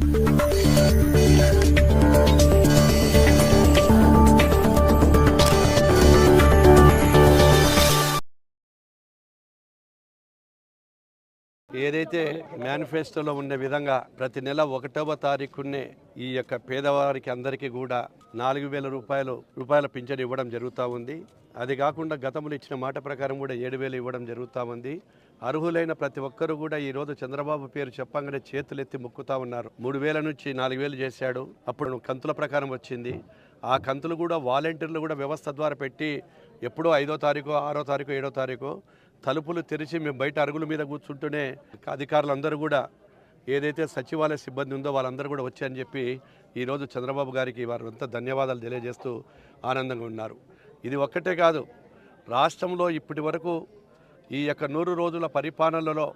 thank you ఏదైతే మేనిఫెస్టోలో ఉండే విధంగా ప్రతి నెల ఒకటవ తారీఖునే ఈ యొక్క పేదవారికి అందరికీ కూడా నాలుగు వేల రూపాయలు రూపాయల పింఛను ఇవ్వడం జరుగుతూ ఉంది. అది కాకుండా గతంలో ఇచ్చిన మాట ప్రకారం కూడా ఏడు వేలు ఇవ్వడం జరుగుతూ ఉంది. అర్హులైన ప్రతి ఒక్కరు కూడా ఈ రోజు చంద్రబాబు పేరు చెప్పంగానే చేతులెత్తి మొక్కుతా ఉన్నారు. మూడు వేల నుంచి నాలుగు వేలు చేశాడు. అప్పుడు కంతుల ప్రకారం వచ్చింది. ఆ కంతులు కూడా వాలంటీర్లు కూడా వ్యవస్థ ద్వారా పెట్టి ఎప్పుడో ఐదో తారీఖు ఆరో తారీఖు ఏడో తారీఖు తలుపులు తెరిచి మేము బయట అరుగుల మీద కూర్చుంటూనే అధికారులందరూ కూడా ఏదైతే సచివాలయ సిబ్బంది ఉందో వాళ్ళందరూ కూడా వచ్చాయని చెప్పి ఈరోజు చంద్రబాబు గారికి వారంతా ధన్యవాదాలు తెలియజేస్తూ ఆనందంగా ఉన్నారు. ఇది ఒక్కటే కాదు రాష్ట్రంలో ఇప్పటి వరకు ఈ యొక్క నూరు రోజుల పరిపాలనలో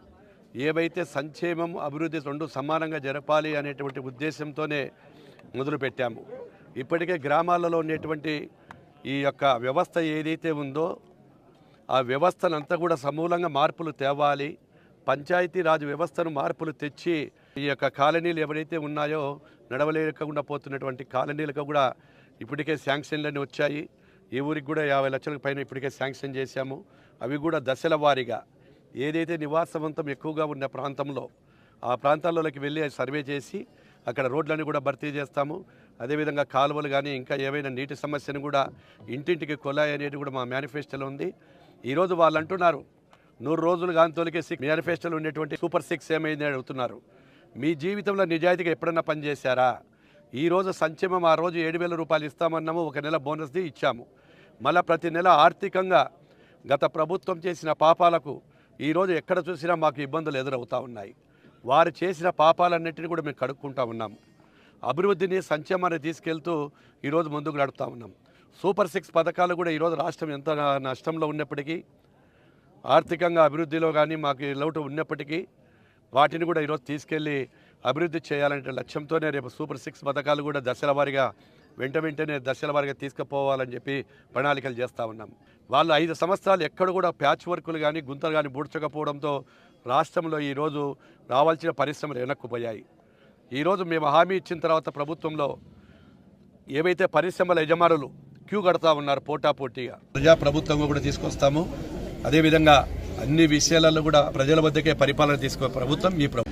ఏవైతే సంక్షేమం అభివృద్ధి రెండు సమానంగా జరపాలి అనేటువంటి ఉద్దేశంతోనే మొదలుపెట్టాము ఇప్పటికే గ్రామాలలో ఉండేటువంటి ఈ యొక్క వ్యవస్థ ఏదైతే ఉందో ఆ వ్యవస్థనంతా కూడా సమూలంగా మార్పులు తేవాలి. పంచాయతీరాజ్ వ్యవస్థను మార్పులు తెచ్చి ఈ యొక్క కాలనీలు ఎవరైతే ఉన్నాయో నడవలేకుండా పోతున్నటువంటి కాలనీలకు కూడా ఇప్పటికే శాంక్షన్లన్నీ వచ్చాయి. ఈ ఊరికి కూడా యాభై లక్షల పైన ఇప్పటికే శాంక్షన్ చేశాము. అవి కూడా దశల వారీగా ఏదైతే నివాసవంతం ఎక్కువగా ఉన్న ప్రాంతంలో ఆ ప్రాంతాల్లోకి వెళ్ళి సర్వే చేసి అక్కడ రోడ్లన్నీ కూడా భర్తీ చేస్తాము. అదేవిధంగా కాలువలు కానీ ఇంకా ఏవైనా నీటి సమస్యను కూడా ఇంటింటికి కొలాయి అనేది కూడా మా మేనిఫెస్టోలో ఉంది. ఈరోజు వాళ్ళు అంటున్నారు నూరు రోజులు కానీ తొలికేసి మేనిఫెస్టోలో ఉండేటువంటి సూపర్ సిక్స్ ఏమైంది అని అడుగుతున్నారు. మీ జీవితంలో నిజాయితీగా ఎప్పుడన్నా పనిచేశారా? ఈరోజు సంక్షేమం ఆ రోజు ఏడు వేల రూపాయలు ఇస్తామన్నాము ఒక నెల బోనస్ది ఇచ్చాము. మళ్ళీ ప్రతి నెల ఆర్థికంగా గత ప్రభుత్వం చేసిన పాపాలకు ఈరోజు ఎక్కడ చూసినా మాకు ఇబ్బందులు ఎదురవుతూ ఉన్నాయి. వారు చేసిన పాపాలన్నింటినీ కూడా మేము కడుక్కుంటా ఉన్నాము. అభివృద్ధిని సంక్షేమాన్ని తీసుకెళ్తూ ఈరోజు ముందుకు నడుపుతా ఉన్నాం. సూపర్ సిక్స్ పథకాలు కూడా ఈరోజు రాష్ట్రం ఎంత నష్టంలో ఉన్నప్పటికీ ఆర్థికంగా అభివృద్ధిలో కానీ మాకు లోటు ఉన్నప్పటికీ వాటిని కూడా ఈరోజు తీసుకెళ్ళి అభివృద్ధి చేయాలనే లక్ష్యంతోనే రేపు సూపర్ సిక్స్ పథకాలు కూడా దశల వారీగా వెంట వెంటనే దశల వారిగా తీసుకుపోవాలని చెప్పి ప్రణాళికలు చేస్తూ ఉన్నాం. వాళ్ళు ఐదు సంవత్సరాలు ఎక్కడ కూడా ప్యాచ్ వర్కులు కానీ గుంతలు కానీ బూడ్చకపోవడంతో రాష్ట్రంలో ఈరోజు రావాల్సిన పరిశ్రమలు వెనక్కుపోయాయి. ఈరోజు మేము హామీ ఇచ్చిన తర్వాత ప్రభుత్వంలో ఏవైతే పరిశ్రమల యజమానులు క్యూ కడతా ఉన్నారు పోటాపోటీగా. ప్రజాప్రభుత్వంగా కూడా తీసుకొస్తాము. అదేవిధంగా అన్ని విషయాలలో కూడా ప్రజల వద్దకే పరిపాలన తీసుకో ప్రభుత్వం ఈ ప్రభుత్వం